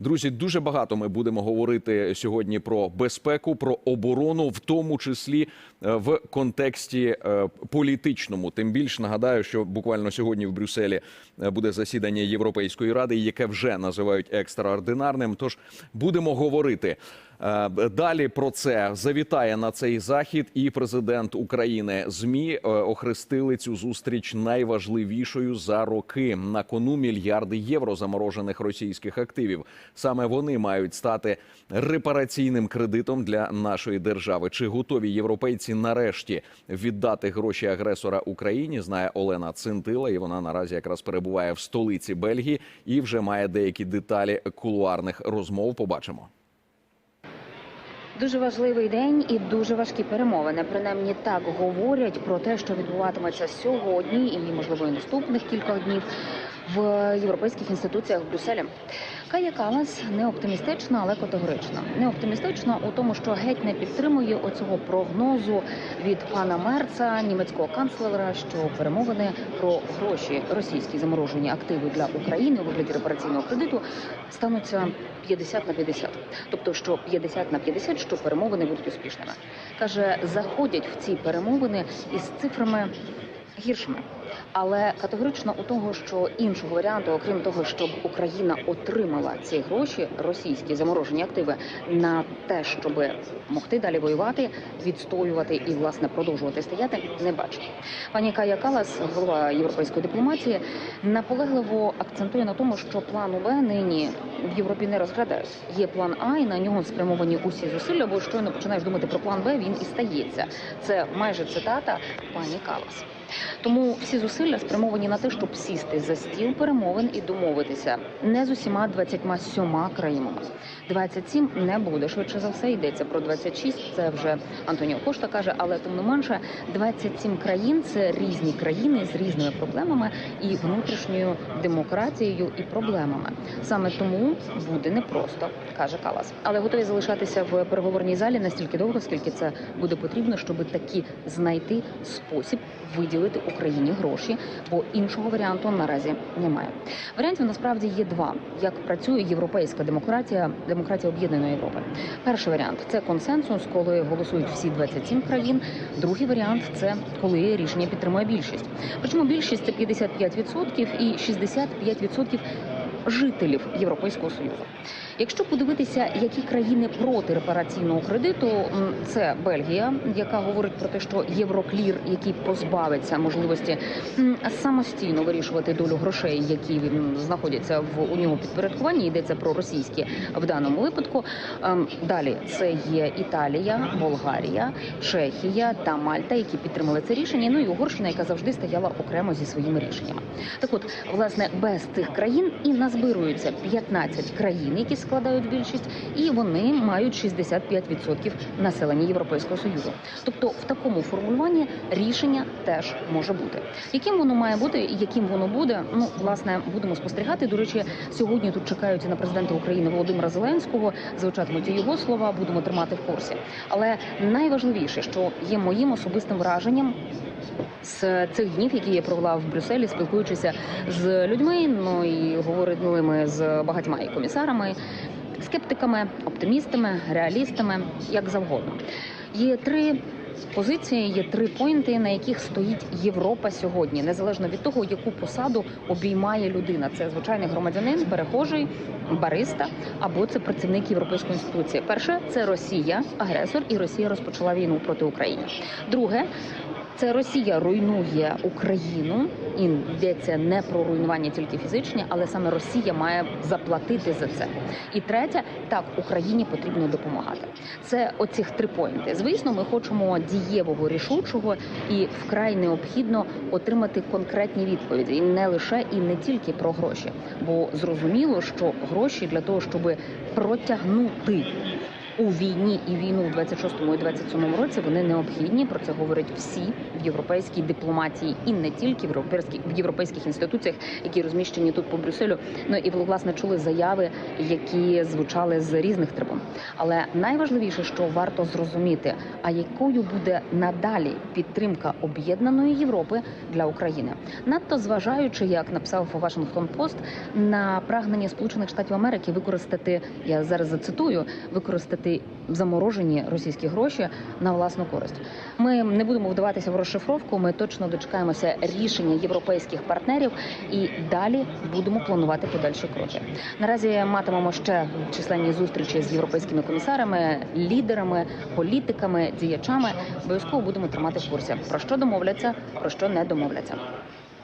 Друзі, дуже багато ми будемо говорити сьогодні про безпеку, про оборону, в тому числі е, в контексті е, політичному. Тим більш нагадаю, що буквально сьогодні в Брюсселі е, буде засідання Європейської ради, яке вже називають екстраординарним. Тож будемо говорити. Е, Далі про це завітає на цей захід і президент України. Змі е, охрестили цю зустріч найважливішою за роки. На кону мільярди євро заморожених російських активів. Саме вони мають стати репараційним кредитом для нашої держави. Чи готові європейці нарешті віддати гроші агресора Україні? Знає Олена Цинтила, і вона наразі якраз перебуває в столиці Бельгії і вже має деякі деталі кулуарних розмов. Побачимо. Дуже важливий день і дуже важкі перемовини. Принаймні так говорять про те, що відбуватиметься сьогодні і можливо і наступних кілька днів в європейських інституціях в Брюсселі. Кая Калас не оптимістична, але категорична. Не оптимістична у тому, що геть не підтримує оцього прогнозу від пана Мерца, німецького канцлера, що перемовини про гроші російські заморожені активи для України у вигляді репараційного кредиту стануться 50 на 50. Тобто, що 50 на 50, що перемовини будуть успішними. Каже, заходять в ці перемовини із цифрами гіршими. Але категорично у того, що іншого варіанту, окрім того, щоб Україна отримала ці гроші, російські заморожені активи, на те, щоб могти далі воювати, відстоювати і власне продовжувати стояти, не бачить. Пані Кая Калас, голова європейської дипломатії, наполегливо акцентує на тому, що плану Б нині в Європі не розглядають. Є план А, і на нього спрямовані усі зусилля, бо щойно починаєш думати про план Б, він і стається. Це майже цитата пані Калас. Тому всі зусилля спрямовані на те, щоб сісти за стіл перемовин і домовитися не з усіма 27 країнами. 27 не буде швидше за все. Йдеться про 26, Це вже Антоніо Кошта каже, але тим не менше 27 країн це різні країни з різними проблемами і внутрішньою демократією і проблемами. Саме тому буде непросто, каже Калас. Але готові залишатися в переговорній залі настільки довго, скільки це буде потрібно, щоб таки знайти спосіб виділити Україні гроші, бо іншого варіанту наразі немає. Варіантів насправді є два: як працює європейська демократія, демократія об'єднаної Європи. Перший варіант це консенсус, коли голосують всі 27 країн. Другий варіант це коли рішення підтримує більшість. Причому більшість це 55% і 65% жителів Європейського союзу. Якщо подивитися, які країни проти репараційного кредиту, це Бельгія, яка говорить про те, що Євроклір, який позбавиться можливості самостійно вирішувати долю грошей, які знаходяться в у нього підпорядкуванні, йдеться про російські в даному випадку. Ем, Далі це є Італія, Болгарія, Чехія та Мальта, які підтримали це рішення. Ну і Угорщина, яка завжди стояла окремо зі своїми рішеннями. Так, от власне без цих країн і назбируються 15 країн, які складають більшість, і вони мають 65% населення Європейського союзу. Тобто, в такому формулюванні рішення теж може бути. Яким воно має бути і яким воно буде? Ну власне будемо спостерігати. До речі, сьогодні тут чекають на президента України Володимира Зеленського. Звучатимуть його слова, будемо тримати в курсі. Але найважливіше, що є моїм особистим враженням. З цих днів, які я провела в Брюсселі, спілкуючися з людьми, ну і говорили ми з багатьма і комісарами, скептиками, оптимістами, реалістами, як завгодно. Є три позиції, є три поінти, на яких стоїть Європа сьогодні, незалежно від того, яку посаду обіймає людина. Це звичайний громадянин, перехожий, бариста або це працівник європейської інституції. Перше це Росія, агресор, і Росія розпочала війну проти України. Друге. Це Росія руйнує Україну, і йдеться не про руйнування тільки фізичні, але саме Росія має заплатити за це. І третє, так Україні потрібно допомагати. Це оцих три поінти. Звісно, ми хочемо дієвого рішучого і вкрай необхідно отримати конкретні відповіді, і не лише і не тільки про гроші, бо зрозуміло, що гроші для того, щоб протягнути у війні і війну в 26-му і 27-му році вони необхідні. Про це говорять всі в європейській дипломатії і не тільки в європейських в європейських інституціях, які розміщені тут по Брюсселю. Ну і ви, власне чули заяви, які звучали з різних трибун. Але найважливіше, що варто зрозуміти, а якою буде надалі підтримка об'єднаної Європи для України, надто зважаючи, як написав Вашингтон Пост, на прагнення Сполучених Штатів Америки використати, я зараз зацитую, використати заморожені російські гроші на власну користь. Ми не будемо вдаватися в розшифровку. Ми точно дочекаємося рішення європейських партнерів і далі будемо планувати подальші кроки. Наразі матимемо ще численні зустрічі з європейськими комісарами, лідерами, політиками, діячами. Обов'язково будемо тримати в курсі про що домовляться, про що не домовляться.